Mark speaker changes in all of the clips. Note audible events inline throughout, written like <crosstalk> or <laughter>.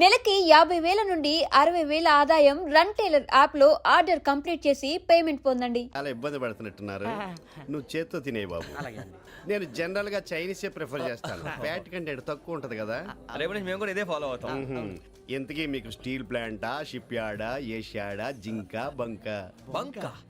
Speaker 1: నెలకి యాభై వేల నుండి అరవై వేల ఆదాయం రన్ టైలర్ యాప్లో ఆర్డర్ కంప్లీట్ చేసి పేమెంట్ పొందండి.
Speaker 2: చాలా ఇబ్బంది పడుతున్నట్టున్నారు. నువ్వు చేత్తో తినే బాబు. నేను జనరల్గా చైనీసే ప్రిఫర్ చేస్తాను. <laughs> ఫ్యాట్ కంటెంట్ తక్కువ ఉంటది కదా.
Speaker 3: రేపు నుంచి మేము కూడా ఇదే ఫాలో అవుతాం.
Speaker 2: ఇంతకీ మీకు స్టీల్ ప్లాంటా షిప్ యార్డా ఏషియాడా జింక బంక?
Speaker 3: బంక?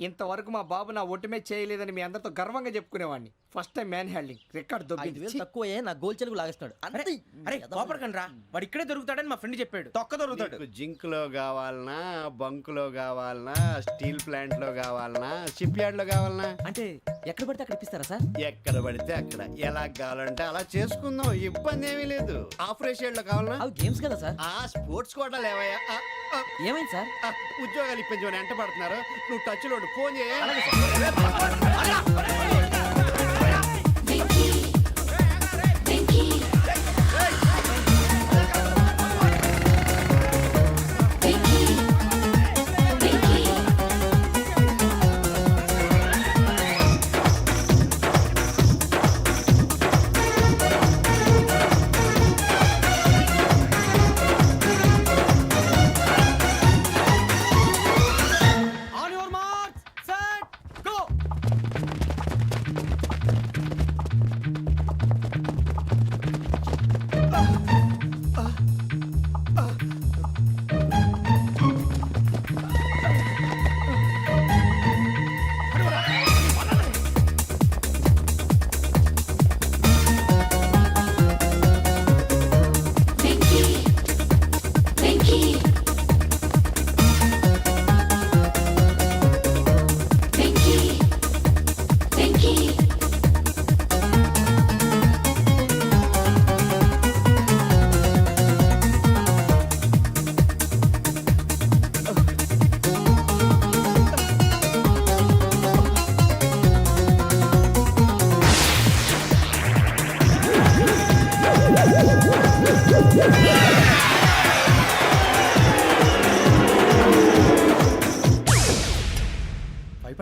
Speaker 4: ఇంతవరకు మా బాబు నా ఒట్టుమే చేయలేదని మీ అందరితో గర్వంగా చెప్పుకునేవాడిని. First time man handing record దొబ్బింది
Speaker 5: తక్కువ నా గోల్ చెలుగు లాగేస్తున్నాడు. అంతే.
Speaker 3: అరే కోపడకండి రా. వాడు ఇక్కడే దొరుకుతాడని మా ఫ్రెండ్ చెప్పాడు. తొక్క దొరుకుతాడు.
Speaker 2: జింక్లో కావాలనా బంక్లో కావాలనా స్టీల్ ప్లాంట్లో కావాలనా షిప్ యార్డ్లో కావాలనా?
Speaker 5: అంటే ఎక్కడ పడితే అక్కడ ఇప్పిస్తారా సార్?
Speaker 2: ఎక్కడ పడితే అక్కడ. ఎలా కావాలంటే అలా చేసుకుందాం. ఇబ్బంది ఏమీ లేదు. ఆపరేషన్లో కావాలనా?
Speaker 5: అవి గేమ్స్ కదా సార్.
Speaker 2: ఆ స్పోర్ట్స్ కోటా లేవయ్యా. ఆ, ఆ,
Speaker 5: ఏమైంది సార్?
Speaker 2: ఆ, ఉద్యోగాలు ఇప్పించమని ఎంట పడుతున్నారు. నువ్వు టచ్లో. ఫోన్ చేయ.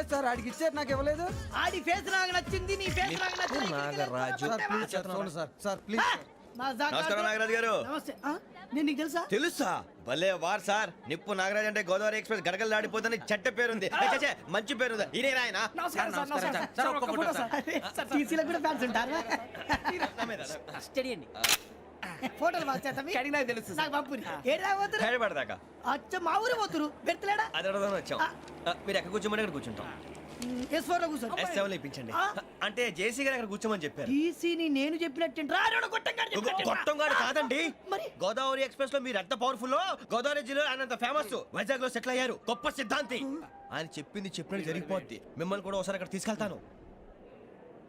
Speaker 4: కాదు సార్ ఆడికి ఇచ్చారు నాకు ఇవ్వలేదు.
Speaker 5: ఆడి ఫేస్ నాకు నచ్చింది నీ ఫేస్ నాకు నచ్చింది.
Speaker 3: నాగరాజు?
Speaker 4: సార్ సార్ ప్లీజ్
Speaker 3: నమస్కారం నాగరాజు గారు.
Speaker 5: నమస్తే. ఆ? నేను నీకు తెలుసా?
Speaker 3: తెలుసా? భలే వార్ సార్. నిప్పు నాగరాజ్ అంటే గోదావరి ఎక్స్ప్రెస్ గడగలు దాడిపోతుంది చెట్ట పేరుంది. ఏ, ఛే, ఛే, మంచి పేరుంది. ఈయన ఆయన?
Speaker 5: నమస్కారం సార్ నమస్కారం సార్. ఒక్క ఫోటో సార్. సార్. టీసీలో కూడా ఫ్యాన్స్ ఉంటారా? స్టడీ అండి. ఫోటోలు పాస్ చేస్తాం
Speaker 4: అడిగి నాకు తెలుసు
Speaker 5: నాకు పంపుని. ఏడు రాబోతురు
Speaker 3: హైదరాబాద్
Speaker 5: అచ్చ మా ఊరు పోతురు? పెడతలేడా
Speaker 3: అది అడగదామని వచ్చాం. ఆ, మీరు ఎక్కడ కూర్చోమని అక్కడ కూర్చుంటాం.
Speaker 5: ఎస్ ఫోర్లో కూర్చో
Speaker 3: ఎస్ సెవెన్ ఇప్పించండి.
Speaker 5: ఆ?
Speaker 3: అంటే జేసీ గారు అక్కడ కూర్చోమని చెప్పారు.
Speaker 5: టీసీని నేను చెప్పినట్టు రాడు గొట్టంగాడు చెప్పినట్టు.
Speaker 3: గొట్టంగాడు కాదండి.
Speaker 5: మరి?
Speaker 3: గోదావరి ఎక్స్ప్రెస్లో మీరు ఎంత పవర్ఫుల్ గోదావరి జిల్లా ఆయన అంత ఫేమస్ వైజాగ్లో సెటిల్ అయ్యారు. గొప్ప సిద్ధాంతి. ఆయన చెప్పింది చెప్పినట్టు జరిగిపోద్ది. మిమ్మల్ని కూడా ఒకసారి అక్కడ తీసుకెళ్తాను.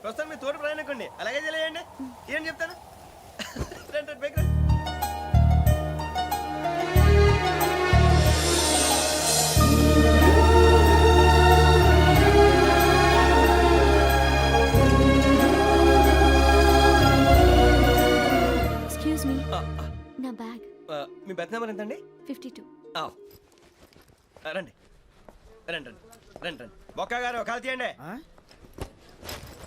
Speaker 3: ప్రస్తుతం మీ తోటి ప్రయాణకండి అలాగే తెలియండి ఏం చెప్తాను <laughs> రండి.
Speaker 6: ఎక్స్క్యూజ్ మీ నా బ్యాగ్.
Speaker 3: మీ బెత్ నెంబర్ ఎంతండి?
Speaker 6: Fifty two.
Speaker 3: ఆ, రండి. రండి రండి. రండి రండి. బొక్క గారు కాల్ తీయండి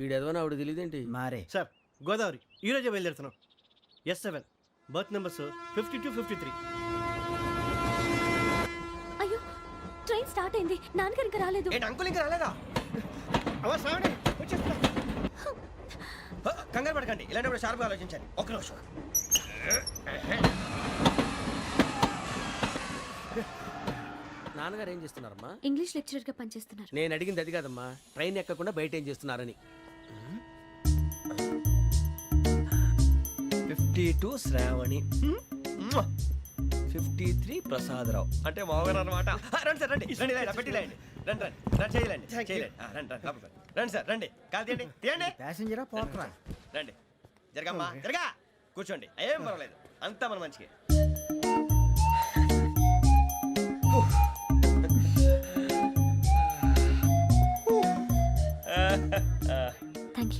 Speaker 7: ఈడు ఎదవని ఆవిడ తెలియదేంటి
Speaker 5: మారే.
Speaker 7: సార్ గోదావరి ఈ రోజే బయలుదేరుతున్నాం. S seven berth numbers fifty two fifty three.
Speaker 6: అయ్యో ట్రైన్ స్టార్ట్ అయింది. నాన్నగారు ఇంకా రాలేదు.
Speaker 3: ఏంటి అంకుల్ ఇంకా రాలేదా? హ, కంగారు పడకండి. ఇలాంటప్పుడు షార్ప్గా ఆలోచించండి. ఒక్క నిమిషం.
Speaker 7: నాన్నగారు ఏం చేస్తున్నారమ్మా?
Speaker 6: ఇంగ్లీష్ లెక్చరర్గా పనిచేస్తున్నారు.
Speaker 7: నేను అడిగింది అది కాదమ్మా. ట్రైన్ ఎక్కకుండా బయట ఏం చేస్తున్నారని.
Speaker 3: Fifty two Shravani. Fifty three Prasadarao. అంటే మామగారు అనమాట రండి సార్ రండి. రండి రండి పెట్టి లేండి రండి రండి. రండి చేయలేండి చేయలేండి రండి రండి లోపలికి రండి. సార్ రండి. కాల్ తీయండి. తీయండి.
Speaker 5: ప్యాసింజరా పోట్రా
Speaker 3: రండి జరగమ్మా జరగా. కూర్చోండి. ఏం పర్వాలేదు. అంతా మన మంచికి.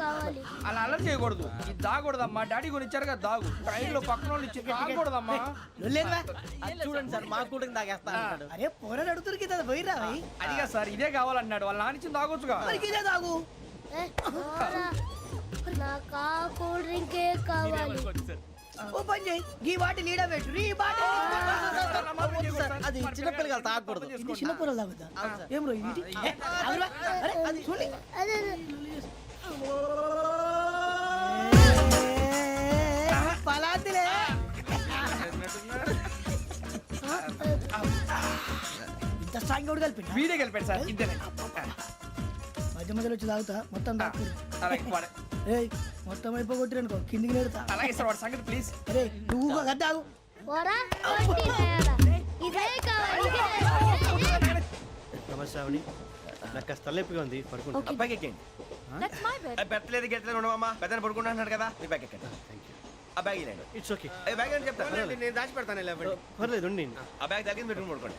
Speaker 8: కావాలి.
Speaker 4: అలా అల్లరి చేయకూడదు. ఇది దాగకూడదమ్మా. డాడీ కొని ఇచ్చారు కదా దాగు. ట్రైన్లో పక్కన వాళ్ళు ఇచ్చి దాగకూడదమ్మా
Speaker 5: చూడండి సార్ మా కూడా తాగేస్తా అరే పోరాడు అడుగుతారు కదా పోయిరా
Speaker 4: అదిగా సార్ ఇదే కావాలన్నాడు. వాళ్ళ నాన్న ఇచ్చింది తాగొచ్చుగా.
Speaker 5: ఇదే తాగు.
Speaker 8: నాకు ఆ కూల్ డ్రింకే కావాలి.
Speaker 5: ఓ పని చేయి. ఈ బాటి లీడ పెట్టు. ఈ బాటి అది చిన్నపిల్లలు తాగకూడదు. ఇది చిన్నపిల్లలు తాగుతా ఏం రో ఇది. అరే, అది
Speaker 8: అదే.
Speaker 5: పలాతిలే ఇంత స్ట్రాంగ్ కూడా కలిపి
Speaker 4: వీడే గెలిపాడు సార్ ఇంతేనే
Speaker 5: మధ్య మధ్యలో వచ్చి తాగుతా. మొత్తం తాగుతుంది ఏయ్ మొత్తం అయిపోగొట్టిరనుకో కిందికి నేడుతా
Speaker 4: అలాగే సార్ వాడు సంగతి ప్లీజ్
Speaker 5: అరే నువ్వు గద్ద తాగు
Speaker 8: పోరా, వడ్డీ తేడా. ఇదే కావాలి ఇదే.
Speaker 7: నమస్తే ఆవిడ నాకు కాస్త తలెప్పిగా ఉంది పడుకుంటా
Speaker 3: బ్యాగ్ ఎక్కండి
Speaker 6: దట్స్ మై బెడ్
Speaker 3: ఆ, పెట్టలేదు గెట్టలేదు పెద్దని పడుకుంటా అన్నాడు కదా మీ బ్యాగ్ ఎక్కండి. ఆ బ్యాగ్ ఇలాండి
Speaker 7: ఇట్స్ ఓకే
Speaker 3: ఏ బ్యాగ్ అని చెప్తాను నేను దాచి పెడతాను.
Speaker 7: పర్లేదు ఉండి
Speaker 3: ఆ బ్యాగ్ తగ్గింది పెట్టుకుని పడుకోండి.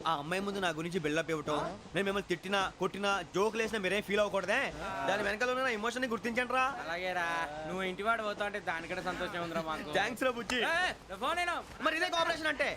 Speaker 3: ఆ అమ్మాయి ముందు నా గురించి బిల్డప్ ఇవ్వటం నేను మిమ్మల్ని తిట్టినా కొట్టినా జోకులు వేసినా మీరేం ఫీల్ అవ్వకూడదే? దాని వెనకాల ఉన్న ఎమోషన్ని గుర్తించండి రా
Speaker 4: అలాగేరా. నువ్వు ఇంటి వాడు పోతా అంటే దానికంటే సంతోషం ఉందిరా మాకు.
Speaker 3: థ్యాంక్స్ రా బుజ్జి.
Speaker 4: ఫోన్ అయినా
Speaker 3: మరి ఇదే కోఆపరేషన్ అంటే?